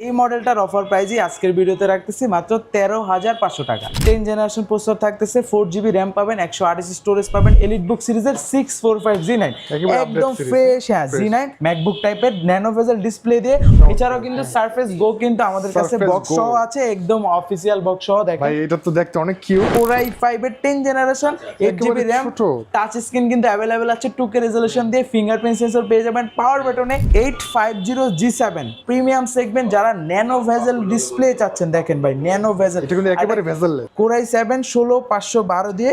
এই মডেলটার অফার প্রাইজই আজকের ভিডিওতে রাখতেছি মাত্র তেরো হাজার পাঁচশো টাকা। টেন জেনারেশন প্রসেসর থাকতেছে ফোর জিবি র্যাম পাবেন একশো আঠাশ স্টোরেজ পাবেন এলিট বুক সিরিজের six four five G nine একদম ফ্রেশ হ্যাঁ জি নাইন ম্যাকবুক টাইপের ন্যানো ভেজেল ডিসপ্লে দিয়ে। এছাড়াও কিন্তু সারফেস গো কিন্তু আমাদের কাছে বক্স সহ আছে একদম অফিসিয়াল বক্স সহ দেখেন। ভাই এটা তো দেখতে অনেক কিউট ফাইভ এর ten generation eight GB RAM touch screen কিন্তু অ্যাভেলেবেল আছে টু কে রেজলিউশন দিয়ে ফিঙ্গারপ্রিন্ট সেন্সর পেয়ে যাবেন পাওয়ার বাটনে eight five zero G seven premium segment যারা ন্যানো ভেজেল ডিসপ্লে চাচ্ছেন দেখেন ভাই ন্যানো ভেজেল। এটা কিন্তু একেবারে ভেজেল। কোরাই সেভেন ষোলো পাঁচশো বারো দিয়ে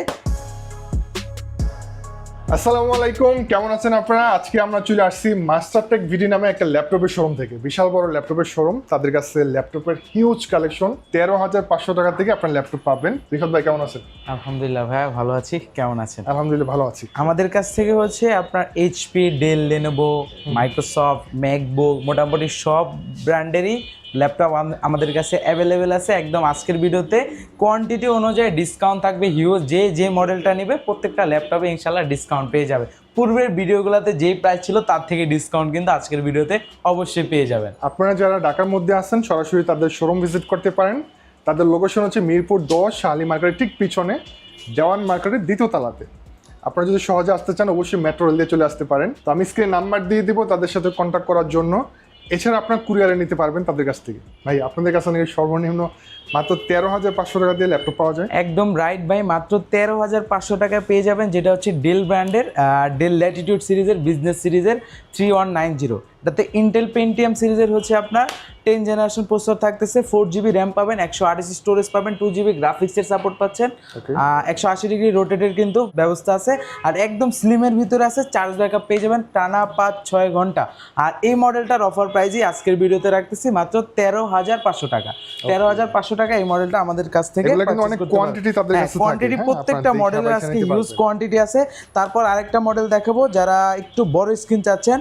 আসসালামু আলাইকুম কেমন আছেন আপনারা? আজকে আমরা চলে আসছি মাস্টারটেক ভিডি নামে একটা ল্যাপটপের শোরুম থেকে। বিশাল বড় ল্যাপটপের শোরুম তাদের কাছে ল্যাপটপের হিউজ কালেকশন তেরো হাজার পাঁচশো টাকা থেকে আপনার ল্যাপটপ পাবেন। রিফাত ভাই কেমন আছেন? আলহামদুলিল্লাহ ভাইয়া ভালো আছি। কেমন আছেন? আলহামদুলিল্লাহ ভালো আছি। আমাদের কাছ থেকে হচ্ছে আপনার HP Dell Lenovo Microsoft MacBook মোটামুটি সব ব্র্যান্ডেরই ল্যাপটপ আমাদের কাছে অ্যাভেলেবেল আছে একদম আজকের ভিডিওতে। কোয়ান্টিটি অনুযায়ী ডিসকাউন্ট থাকবে হিউজ যে যে মডেলটা নেবে প্রত্যেকটা ল্যাপটপে ইনশাল্লাহ ডিসকাউন্ট পেয়ে যাবে। পূর্বের ভিডিওগুলোতে যেই প্রাইস ছিল তার থেকে ডিসকাউন্ট কিন্তু আজকের ভিডিওতে অবশ্যই পেয়ে যাবেন। আপনারা যারা ঢাকার মধ্যে আছেন, সরাসরি তাদের শোরুম ভিজিট করতে পারেন। তাদের লোকেশন হচ্ছে মিরপুর দশ শালি মার্কেটের ঠিক পিছনে দেওয়ান মার্কেটের দ্বিতীয় তালাতে। আপনারা যদি সহজে আসতে চান, অবশ্যই মেট্রো রেল দিয়ে চলে আসতে পারেন। তো আমি স্ক্রিনে নাম্বার দিয়ে দিব, তাদের সাথে কন্ট্যাক্ট করার জন্য। এছাড়া আপনার কুরিয়ারে নিতে পারবেন তাদের কাছ থেকে। ভাই আপনাদের কাছে নাকি সর্বনিম্ন মাত্র তেরো হাজার পাঁচশো টাকা দিয়ে ল্যাপটপ পাওয়া যায়। একদম রাইট ভাই মাত্র তেরো হাজার পাঁচশো টাকায় পেয়ে যাবেন যেটা হচ্ছে ডেল ব্র্যান্ডের ডেল ল্যাটিটিউড সিরিজের বিজনেস সিরিজের থ্রি ওয়ান নাইন জিরো এটাতে ইন্টেল পেন্টিয়াম সিরিজের হচ্ছে আপনার টেন জেনারেশন প্রসেসর থাকতেছে ফোর জিবি র্যাম পাবেন একশো আঠাশ স্টোরেজ পাবেন টু জিবি গ্রাফিক্সের সাপোর্ট পাচ্ছেন. একশো আশি ডিগ্রি রোটেটের কিন্তু ব্যবস্থা আছে। আর একদম স্লিমের ভিতরে আছে চার্জ ব্যাকআপ পেয়ে যাবেন টানা পাঁচ ছয় ঘণ্টা। আর এই মডেলটার অফার প্রাইজই আজকের ভিডিওতে রাখতেছি মাত্র তেরো হাজার পাঁচশো টাকা। তেরো হাজার পাঁচশো টাকা এই মডেলটা আমাদের কাছ থেকে অনেক তাদের হ্যাঁ, হ্যাঁ, প্রত্যেকটা মডেলের আজকে হিউজ কোয়ান্টিটি আছে। তারপর আরেকটা মডেল দেখাবো যারা একটু বড় স্ক্রিন চাচ্ছেন।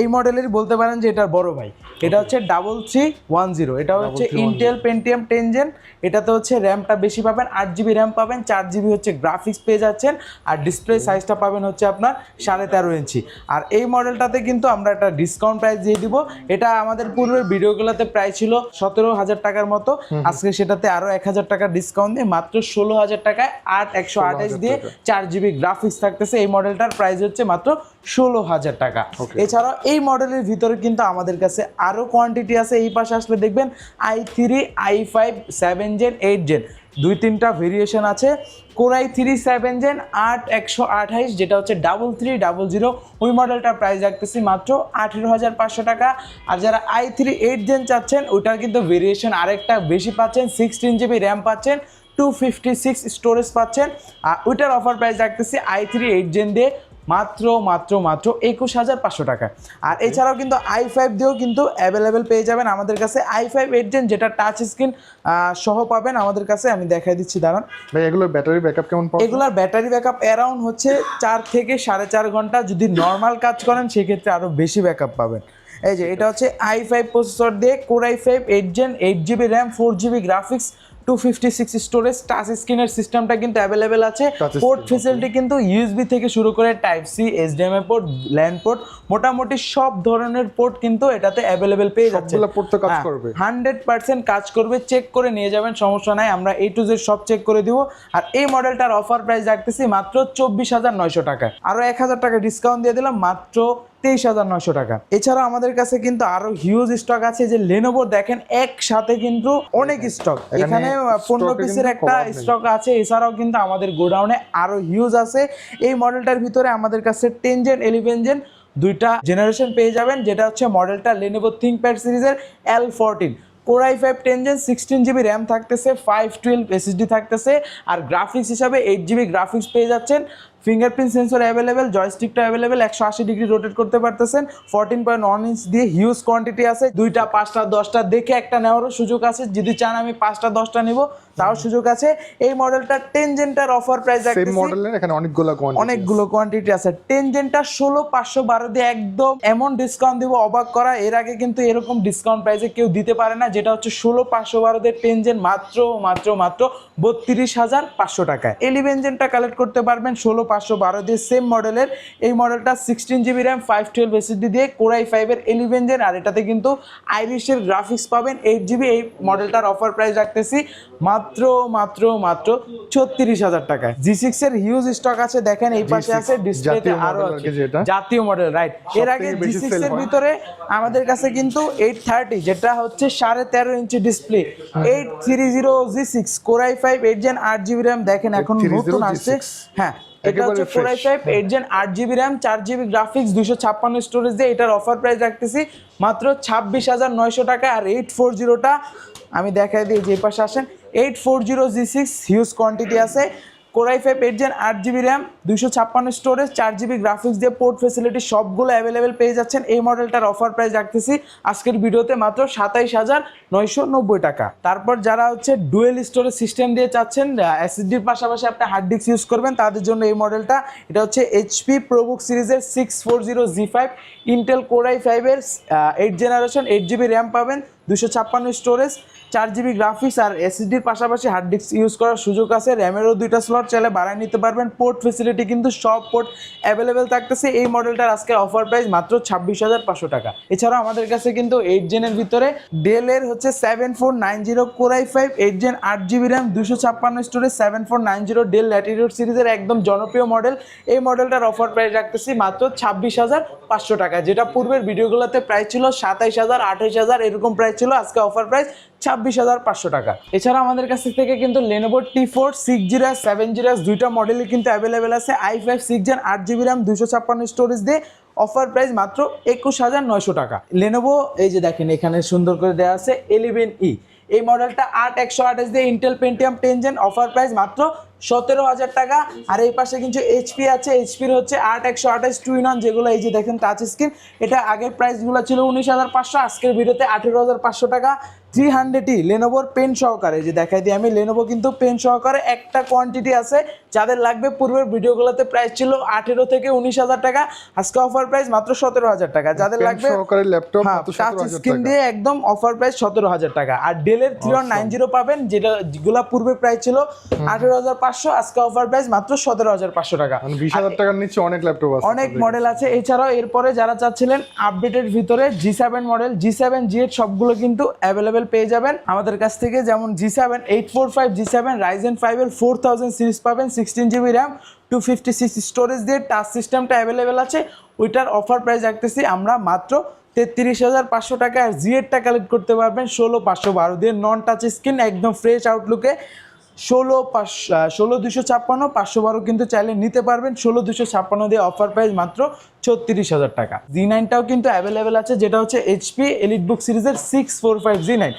এই মডেলের বলতে পারেন যে এটার বড় ভাই। এটা হচ্ছে ডাবল থ্রি ওয়ান জিরো এটা হচ্ছে ইন্টেল পেন্টিয়াম টেন জেন এটাতে হচ্ছে র্যামটা বেশি পাবেন আট জিবি র্যাম পাবেন চার জিবি হচ্ছে গ্রাফিক্স পেয়ে যাচ্ছেন আর ডিসপ্লে সাইজটা পাবেন হচ্ছে আপনার সাড়ে তেরো ইঞ্চি। আর এই মডেলটাতে কিন্তু আমরা একটা ডিসকাউন্ট প্রাইস দিয়ে দিব। এটা আমাদের পূর্বের ভিডিওগুলোতে প্রাইস ছিল সতেরো হাজার টাকার মতো। আজকে সেটাতে আরও এক হাজার টাকা ডিসকাউন্ট দিয়ে মাত্র ষোলো হাজার টাকায় আট একশো আঠাশ দিয়ে চার জিবি গ্রাফিক্স থাকতেছে। এই মডেলটার প্রাইস হচ্ছে মাত্র ষোলো হাজার টাকা. এছাড়াও এই মডেলের ভিতরে কিন্তু আমাদের কাছে আরও কোয়ান্টিটি আছে। এই পাশে আসলে দেখবেন i three i five seven gen eight gen দুই তিনটা ভেরিয়েশন আছে। কোরাই থ্রি সেভেন জেন আট একশো আঠাইশ যেটা হচ্ছে ডাবল থ্রি ডাবল জিরো ওই মডেলটার প্রাইস রাখতেছি মাত্র আঠেরো হাজার পাঁচশো টাকা। আর যারা আই থ্রি এইট জেন চাচ্ছেন ওইটার কিন্তু ভেরিয়েশন আরেকটা বেশি পাচ্ছেন। সিক্সটিন জিবি র্যাম পাচ্ছেন টু ফিফটি সিক্স স্টোরেজ পাচ্ছেন। আর ওইটার অফার প্রাইস রাখতেছি আই থ্রি এইট জেন দিয়ে। মাত্র মাত্র মাত্র একুশ হাজার পাঁচশো টাকা। আর এছাড়াও কিন্তু আই ফাইভ দিয়েও কিন্তু অ্যাভেলেবেল পেয়ে যাবেন আমাদের কাছে আই ফাইভ এইট জেন যেটা টাচ স্ক্রিন সহ পাবেন আমাদের কাছে। আমি দেখাই দিচ্ছি দাঁড়ান। ভাই এগুলোর ব্যাটারি ব্যাকআপ কেমন? এগুলার ব্যাটারি ব্যাকআপ অ্যারাউন্ড হচ্ছে চার থেকে সাড়ে চার ঘণ্টা। যদি নর্মাল কাজ করেন সেক্ষেত্রে আরও বেশি ব্যাকআপ পাবেন। এই যে এটা হচ্ছে আই ফাইভ প্রসেসর দিয়ে core i five eight gen eight GB RAM four GB graphics two fifty six storage touch স্ক্রিনের সিস্টেমটা কিন্তু অ্যাভেলেবেল আছে। পোর্ট ফেসিলিটি কিন্তু ইউএসবি থেকে শুরু করে type C HDMI port LAN port মোটামুটি সব ধরনের পোর্ট কিন্তু এটাতে অ্যাভেলেবেল পেয়ে যাচ্ছে। port তো কাজ হ্যাঁ, করবে। হান্ড্রেড পার্সেন্ট কাজ করবে চেক করে নিয়ে যাবেন সমস্যা নাই আমরা এই টু জেড সব চেক করে দিব। আর এই মডেলটার অফার প্রাইস রাখতেছি মাত্র চব্বিশ হাজার নয়শো টাকা। আরও এক হাজার টাকা ডিসকাউন্ট দিয়ে দিলাম মাত্র তেইশ হাজার নয়শো টাকা। এছাড়া আমাদের কাছে কিন্তু আরও হিউজ স্টক আছে যে লেনোভো দেখেন একসাথে কিন্তু অনেক স্টক এখানে পনেরো পিসের একটা স্টক আছে। এছাড়াও কিন্তু আমাদের গোডাউনে আরও হিউজ আছে। এই মডেলটার ভিতরে আমাদের কাছে টেন জেন ইলেভেন জেন দুইটা জেনারেশন পেয়ে যাবেন যেটা হচ্ছে মডেলটা লেনোভো থিঙ্কপ্যাড সিরিজের L fourteen core i five ten gen sixteen GB RAM থাকতেছে ফাইভ টুয়েলভ এসএসডি থাকতেছে আর গ্রাফিক্স হিসাবে এইট জিবি গ্রাফিক্স পেয়ে যাচ্ছেন। ফিঙ্গারপ্রিন্ট সেন্সর অ্যাভেলেবেল জয়স্টিকটা অ্যাভেলেবেল একশো আশি ডিগ্রি রোটেট করতে পারতেছেন। ফোরটিন পয়েন্ট ওয়ান ইঞ্চ দিয়ে হিউজ কোয়ান্টিটি আছে। দুইটা পাঁচটা দশটা দেখে একটা নেওয়ারও সুযোগ আছে। যদি চান আমি পাঁচটা দশটা নিব তাও সুযোগ আছে। এই মডেলটা টেন জেনটার অফার প্রাইস সেম মডেলের এখানে অনেকগুলো অনেকগুলো কোয়ান্টিটি আছে। টেন জেনটা ষোলো পাঁচশো বারো দিয়ে একদম এমন ডিসকাউন্ট দিব অবাক করা। এর আগে কিন্তু এরকম ডিসকাউন্ট প্রাইসে কেউ দিতে পারে না যেটা হচ্ছে ষোলো পাঁচশো বারো দিয়ে টেন জেন মাত্র মাত্র মাত্র বত্রিশ হাজার পাঁচশো টাকায়। এলিভেন জেনটা কালেক্ট করতে পারবেন ষোলো পাঁচশো বারো দিয়ে সেম মডেলের এই মডেলটা sixteen GB RAM five twelve SSD দিয়ে কোরাই ফাইভের এলিভেন জেন আর এটাতে কিন্তু আইরিশের গ্রাফিক্স পাবেন এইট জিবি এই মডেলটার অফার প্রাইস রাখতেছি মাত্র মাত্র মাত্র ছত্রিশ হাজার টাকায়। জি সিক্স এর হিউজ স্টক আছে দেখেন এই পাশে আছে ডিসপ্লেতে আরও আছে। জাতীয় মডেল রাইট এর আগে জি সিক্স এর ভিতরে আমাদের কাছে কিন্তু এইট থার্টি যেটা হচ্ছে সাড়ে তেরো ইঞ্চি display eight three zero G six core i five eight gen আট জিবি র্যাম দেখেন এখন নতুন আসছে। হ্যাঁ। এটা হচ্ছে গ্রাফিক্স স্টোরেজ দিয়ে এটার অফার প্রাইস রাখতেছি। মাত্র ছাব্বিশ হাজার নয়শো টাকা আর এইট ফোর জিরোটা আমি দেখাই দিই যে পাশে আসেন। Eight four zero G six huge quantity আছে। Core i five eight gen আট জিবি র্যাম দুশো ছাপ্পান্ন স্টোরেজ চার জিবি গ্রাফিক্স দিয়ে পোর্ট ফেসিলিটি সবগুলো অ্যাভেলেবেল পেয়ে যাচ্ছেন। এই মডেলটার অফার প্রাইস রাখতেছি আজকের ভিডিওতে মাত্র সাতাইশ হাজার নয়শো নব্বই টাকা। তারপর যারা হচ্ছে ডুয়েল স্টোরেজ সিস্টেম দিয়ে চাচ্ছেন এসএসডির পাশাপাশি আপনি হার্ড ডিস্ক ইউজ করবেন, তাদের জন্য এই মডেলটা এটা হচ্ছে এইচপি প্রোবুক সিরিজের six four zero G five Intel core i ফাইভের eight generation eight GB RAM পাবেন। দুশো ছাপ্পান্ন স্টোরেজ, চার জিবি গ্রাফিক্স আর এসএসডির পাশাপাশি হার্ড ডিস্ক ইউজ করার সুযোগ আছে। র্যামেরও দুইটা স্লট চাইলে বাড়ায় নিতে পারবেন। পোর্ট ফেসিলিটি কিন্তু সব পোর্ট অ্যাভেলেবেল থাকতেছে। এই মডেলটার আজকে অফার প্রাইস মাত্র ছাব্বিশ হাজার পাঁচশো টাকা। এছাড়াও আমাদের কাছে কিন্তু এইট জেনের ভিতরে ডেলের হচ্ছে seven four nine zero core i five eight gen আট জিবি র্যাম দুশো ছাপ্পান্ন storage seven four nine zero Dell Latitude সিরিজের একদম জনপ্রিয় মডেল এই মডেলটার অফার প্রাইস রাখতেছি মাত্র ছাব্বিশ হাজার পাঁচশো টাকা, যেটা পূর্বের ভিডিওগুলোতে প্রাইস ছিল সাতাইশ হাজার, আঠাইশ হাজার, এরকম প্রাইস ছিল, আজকে অফার প্রাইস ছাব্বিশ হাজার পাঁচশো টাকা। এছাড়া আমাদের কাছ থেকে কিন্তু Lenovo T four six zero seven zero দুইটা মডেলই কিন্তু অ্যাভেলেবেল আছে। আই ফাইভ সিক্স জেন আট জিবি র্যাম দুশো ছাপ্পান্ন স্টোরেজ দিয়ে অফার প্রাইস মাত্র একুশ হাজার নয়শো টাকা। লেনোভো এই যে দেখেন, এখানে সুন্দর করে দেওয়া আছে এলিভেন ই এই মডেলটা আট একশো আঠাশ দিয়ে Intel Pentium ten gen offer price মাত্র সতেরো হাজার টাকা। আর এই পাশে কিন্তু এইচপি আছে। এইচপির হচ্ছে আট একশো আঠাশ টু ইন যেগুলো এই যে দেখেন টাচ স্ক্রিন এটা আগের প্রাইসগুলো ছিল উনিশ হাজার পাঁচশো আজকের ভিডিওতে আঠেরো হাজার পাঁচশো টাকা। থ্রি হান্ড্রেডই লেনোভোর পেন সহকারে যে দেখাই দিই আমি লেনোভো কিন্তু পেন সহকারে একটা কোয়ান্টিটি আছে। যাদের লাগবে পূর্বের ভিডিওগুলোতে প্রাইস ছিল আঠেরো থেকে উনিশ হাজার টাকা আজকে অফার প্রাইস মাত্র সতেরো হাজার টাকা। যাদের লাগবে ল্যাপটপ হ্যাঁ টাচ স্ক্রিন দিয়ে একদম অফার প্রাইস সতেরো হাজার টাকা। আর ডেলের থ্রি নাইন জিরো পাবেন যেটা যেগুলা পূর্বে প্রাইস ছিল আঠেরো হাজার পাঁচশো আজকে অফার প্রাইস মাত্র সতেরো হাজার পাঁচশো টাকা। মানে বিশ হাজার টাকার নিচে অনেক ল্যাপটপ আছে অনেক মডেল আছে। এছাড়াও এরপরে যারা চাচ্ছিলেন আপডেটেড ভিতরে G seven model G seven G eight সবগুলো কিন্তু অ্যাভেলেবেল পেয়ে যাবেন। আমাদের কাছ থেকে যেমন G seven eight four five G seven Ryzen ফাইভের ফোর থাউজেন্ড সিরিজ পাবেন sixteen GB RAM two fifty six storage দিয়ে টাচ সিস্টেমটা অ্যাভেলেবেল আছে। ওইটার অফার প্রাইস রাখতেছি আমরা মাত্র তেত্রিশ হাজার পাঁচশো টাকা আর জি এইটটা কালেক্ট করতে পারবেন ষোলো পাঁচশো বারো দিয়ে। নন টাচ স্ক্রিন একদম ফ্রেশ আউটলুকে ষোলো পাঁচশো ষোলো দুশো ছাপ্পান্ন পাঁচশো বারো কিন্তু চাইলে নিতে পারবেন। ষোলো দুশো ছাপ্পান্ন দিয়ে অফার প্রাইস মাত্র ছত্রিশ হাজার টাকা। জি নাইনটাও কিন্তু অ্যাভেলেবেল আছে যেটা হচ্ছে এইচপি এলিট বুক সিরিজের six four five G nine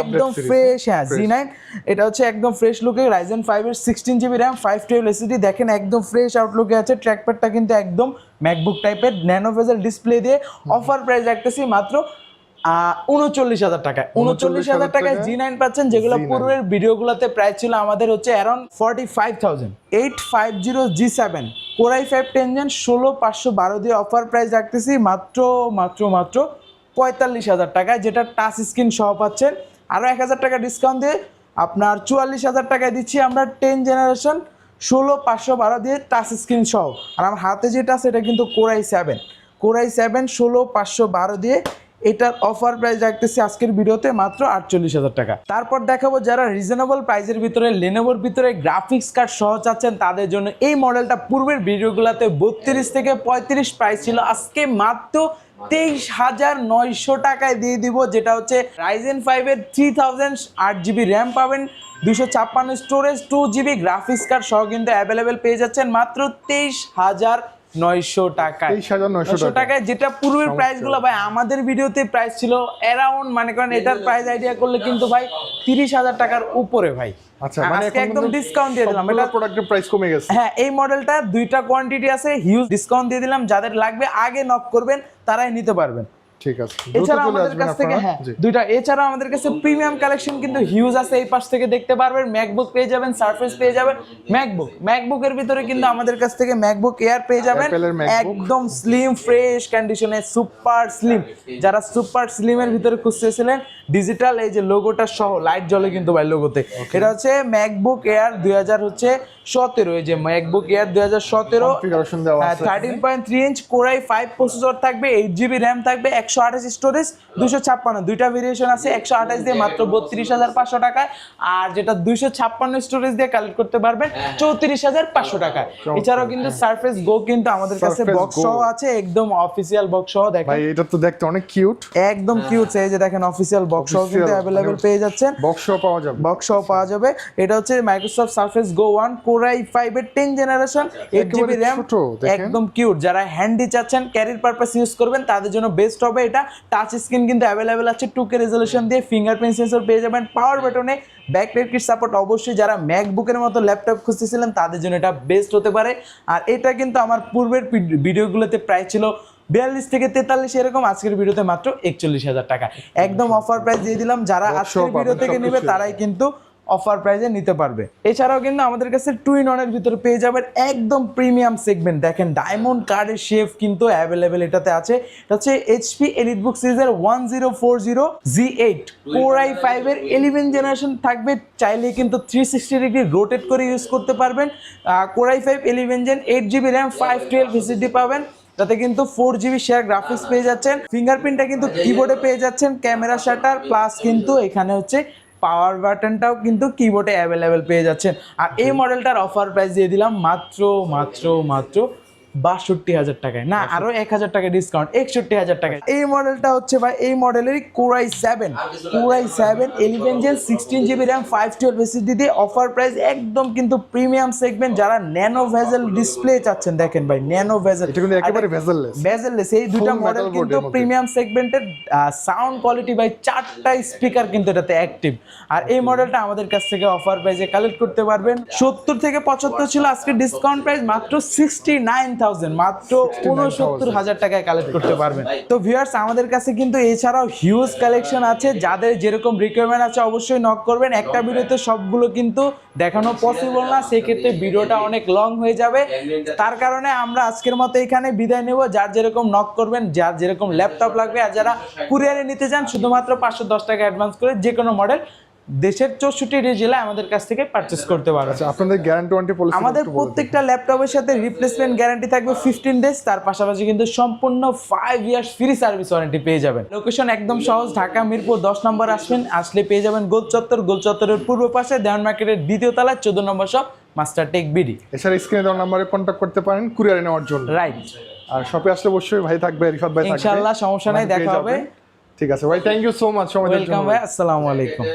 একদম ফ্রেশ হ্যাঁ জি নাইন এটা হচ্ছে একদম ফ্রেশ লুকে রাইজেন ফাইভের sixteen GB RAM five twelve SSD দেখেন একদম ফ্রেশ আউটলুকে আছে ট্র্যাকপ্যাডটা কিন্তু একদম ম্যাকবুক টাইপের ন্যানো ভেজেল ডিসপ্লে দিয়ে অফার প্রাইস রাখতেছি মাত্র উনচল্লিশ হাজার টাকায়। উনচল্লিশ হাজার টাকায় জি নাইন পাচ্ছেন যেগুলো G9 পূর্বের ভিডিওগুলোতে প্রাইস ছিল আমাদের হচ্ছে around forty five thousand eight five zero G seven core i five ten gen ষোলো পাঁচশো বারো দিয়ে অফার প্রাইস রাখতেছি মাত্র মাত্র মাত্র পঁয়তাল্লিশ হাজার টাকায় যেটা টাচ স্ক্রিন সহ পাচ্ছেন। আরও এক হাজার টাকা ডিসকাউন্ট দিয়ে আপনার চুয়াল্লিশ হাজার টাকায় দিচ্ছি আমরা টেন জেনারেশন ষোলো পাঁচশো বারো দিয়ে টাচ স্ক্রিন সহ। আর আমার হাতে যেটা আছে এটা কিন্তু কোরাই সেভেন কোরাই সেভেন ষোলো পাঁচশো বারো দিয়ে এটার অফার প্রাইস রাখতেছি আজকের ভিডিওতে মাত্র আটচল্লিশ হাজার টাকা। তারপর দেখাবো যারা রিজনেবল প্রাইসের ভিতরে লেনোভোর ভিতরে গ্রাফিক্স কার্ড সহ চাচ্ছেন, তাদের জন্য এই মডেলটা পূর্বের ভিডিওগুলোতে বত্রিশ থেকে পঁয়ত্রিশ প্রাইস ছিল। আজকে মাত্র তেইশ হাজার নয়শো টাকায় দিয়ে দিব, যেটা হচ্ছে রাইজেন ফাইভের থ্রি থাউজেন্ড আট জিবি র্যাম পাবেন দুশো ছাপ্পান্ন storage two GB graphics card সহ কিন্তু অ্যাভেলেবেল পেয়ে যাচ্ছেন মাত্র তেইশ হাজার নয়শো 23,900 নয়শো টাকায় যেটা পূর্বের প্রাইসগুলো ভাই আমাদের ভিডিওতে প্রাইস ছিল অ্যারাউন্ড মানে করেন এটার প্রাইস আইডিয়া করলে কিন্তু ভাই তিরিশ হাজার টাকার উপরে ভাই। আচ্ছা মানে একদম ডিসকাউন্ট দিয়ে দিলাম। এটা প্রোডাক্টের প্রাইস কমে গেছে। হ্যাঁ এই মডেলটা দুইটা কোয়ান্টিটি আছে হিউজ ডিসকাউন্ট দিয়ে দিলাম। যাদের লাগবে আগে নক করবেন তারাই নিতে পারবেন। ঠিক আছে এছাড়া আমাদের কাছ থেকে হ্যাঁ। দুইটা এছাড়া আমাদের কাছে প্রিমিয়াম কালেকশন কিন্তু হিউজ আছে এই পাশ থেকে দেখতে পারবেন ম্যাকবুক পেয়ে যাবেন সারফেস পেয়ে যাবেন ম্যাকবুক ম্যাকবুকের ভিতরে কিন্তু আমাদের কাছ থেকে ম্যাকবুক এয়ার পেয়ে যাবেন এর। একদম স্লিম ফ্রেশ কন্ডিশনে সুপার স্লিম যারা সুপার স্লিমের ভিতরে খুঁজতেছিলেন ডিজিটাল এই যে লোগোটা সহ লাইট জ্বলে কিন্তু ভাই লোগোতে এটা হচ্ছে ম্যাকবুক এয়ার দুই হাজার হচ্ছে সতেরো এই যে ম্যাকবুক এয়ার দুই হাজার সতেরো। Thirteen point three inch core i five processor থাকবে এইট জিবি র্যাম থাকবে একশো আঠাশ স্টোরেজ দুশো ছাপ্পান্ন। দুইটা ভেরিয়েশন আছে একশো আঠাশ দিয়ে মাত্র বত্রিশ হাজার পাঁচশো টাকায়। আর যেটা দুইশো ছাপ্পান্ন স্টোরেজ দিয়ে কালেক্ট করতে পারবেন চৌত্রিশ হাজার পাঁচশো টাকায় এছাড়াও কিন্তু সারফেস গো কিন্তু আমাদের কাছে বক্স সহ আছে একদম অফিসিয়াল বক্স সহ দেখেন। ভাই এটা তো দেখতে অনেক কিউট একদম কিউট এই যে দেখেন অফিসিয়াল বক্স সহ কিন্তু অ্যাভেলেবেল মানে- পেয়ে যাচ্ছেন। বক্সও পাওয়া যাবে। বক্স সহ পাওয়া যাবে। এটা হচ্ছে Microsoft Surface Go one core i five এর ten generation eight GB RAM একদম কিউট যারা হ্যান্ডি চাচ্ছেন ক্যারির পারপাস ইউজ করবেন তাদের জন্য বেস্ট হবে এটা। টাচ স্ক্রিন কিন্তু অ্যাভেলেবেল আছে। টু কে রেজলিউশন দিয়ে ফিঙ্গারপ্রিন্ট সেন্সর পেয়ে যাবেন। পাওয়ার বাটনে ব্যাক কিট সাপোর্ট অবশ্যই যারা ম্যাকবুকের মতো ল্যাপটপ খুঁজতেছিলেন তাদের জন্য এটা বেস্ট হতে পারে। আর এটা কিন্তু আমার পূর্বের ভিডিওগুলোতে প্রায় ছিল বিয়াল্লিশ থেকে তেতাল্লিশ এরকম। আজকের ভিডিওতে মাত্র একচল্লিশ হাজার টাকা। একদম অফার প্রাইস দিয়ে দিলাম। যারা আজকের ভিডিও থেকে নেবে তারাই কিন্তু অফার প্রাইজে নিতে পারবে। এছাড়াও কিন্তু আমাদের কাছে টুইন অনের ভিতরে পেয়ে যাবেন একদম প্রিমিয়াম সেগমেন্ট দেখেন ডায়মন্ড কার্ডের শেফ কিন্তু অ্যাভেলেবেল এটাতে আছে। এটা হচ্ছে এইচপি এলিটবুক সিরিজের one zero four zero G eight four i ফাইভের ইলেভেন জেনারেশন থাকবে। চাইলে কিন্তু থ্রি সিক্সটি ডিগ্রি রোটেট করে ইউজ করতে পারবেন। Core i five eleven gen eight GB RAM five twelve SSD পাবেন। তাতে কিন্তু ফোর জিবি শেয়ার গ্রাফিক্স পেয়ে যাচ্ছেন। ফিঙ্গারপ্রিন্টটা কিন্তু কিবোর্ডে পেয়ে যাচ্ছেন। ক্যামেরা শাটার প্লাস কিন্তু এখানে হচ্ছে পাওয়ার বাটনটাও কিন্তু কিবোর্ডে অ্যাভেলেবেল পেয়ে যাচ্ছেন। আর এই মডেলটার অফার প্রাইস দিয়ে দিলাম মাত্র মাত্র মাত্র বাষট্টি হাজার টাকায়। না আরও এক হাজার টাকা ডিসকাউন্ট একষট্টি হাজার টাকায়। এই মডেলটা হচ্ছে ভাই এই মডেলের core i seven core i seven eleven gen sixteen GB RAM five twelve SSD দিয়ে অফার প্রাইস একদম কিন্তু প্রিমিয়াম সেগমেন্ট যারা ন্যানো ভেজেল ডিসপ্লে চাচ্ছেন দেখেন ভাই ন্যানো ভেজেল এটা কিন্তু একেবারে ভেজাললেস বেজেললেস এই দুটো মডেল কিন্তু এর প্রিমিয়াম সেগমেন্টের সাউন্ড কোয়ালিটি বাই চারটা স্পিকার কিন্তু এটাতে অ্যাক্টিভ আর এই মডেলটা আমাদের কাছ থেকে অফার প্রাইসে কালেক্ট করতে পারবেন। সত্তর থেকে পঁচাত্তর ছিল আজকে ডিসকাউন্ট প্রাইস মাত্র সিক্সটি নাইন থাউজেন্ড মাত্র উনসত্তর হাজার টাকায় কালেক্ট করতে পারবেন। তো ভিউয়ার্স আমাদের কাছে কিন্তু এছাড়াও হিউজ কালেকশন আছে। যাদের যেরকম রিকোয়ারমেন্ট আছে অবশ্যই নক করবেন। একটা ভিডিওতে সবগুলো কিন্তু দেখানো পসিবল না। সেক্ষেত্রে ভিডিওটা অনেক লং হয়ে যাবে। তার কারণে আমরা আজকের মতো এখানে বিদায় নেব। যার যেরকম নক করবেন যার যেরকম ল্যাপটপ লাগবে আর যারা কুরিয়ারে নিতে চান শুধুমাত্র পাঁচশো দশ টাকা অ্যাডভান্স করে যে কোনো মডেল দেশের চৌষট্টি জেলায় আমাদের কাছ থেকে পারচেস করতে পারবেন আচ্ছা আপনাদের গ্যারান্টি ওয়ারেন্টি পলিসি আমাদের প্রত্যেকটা ল্যাপটপের সাথে রিপ্লেসমেন্ট গ্যারান্টি থাকবে ফিফটিন ডেজ তার পাশাপাশি কিন্তু সম্পূর্ণ five years free service warranty পেয়ে যাবেন। লোকেশন একদম সহজ ঢাকা মিরপুর দশ নম্বর আসবেন আসলে পেয়ে যাবেন গোল চত্বর গোল চত্বরের পূর্ব পাশে দেওয়ান মার্কেটের দ্বিতীয় তলায় চোদ্দ নম্বর সব মাস্টার টেক বিডি এছাড়া স্ক্রিনে দেওয়ার নাম্বারে কন্ট্যাক্ট করতে পারেন কুরিয়ারে নেওয়ার জন্য। রাইট আর শপে আসলে অবশ্যই ভাই থাকবে রিফাত ভাই থাকবে। ইনশাআল্লাহ, সমস্যা নাই, দেখা হবে। ঠিক আছে ভাই থ্যাংক ইউ সো মাচ সময় দেওয়ার ওয়েলকাম জন্য। ভাই আসসালামু আলাইকুম।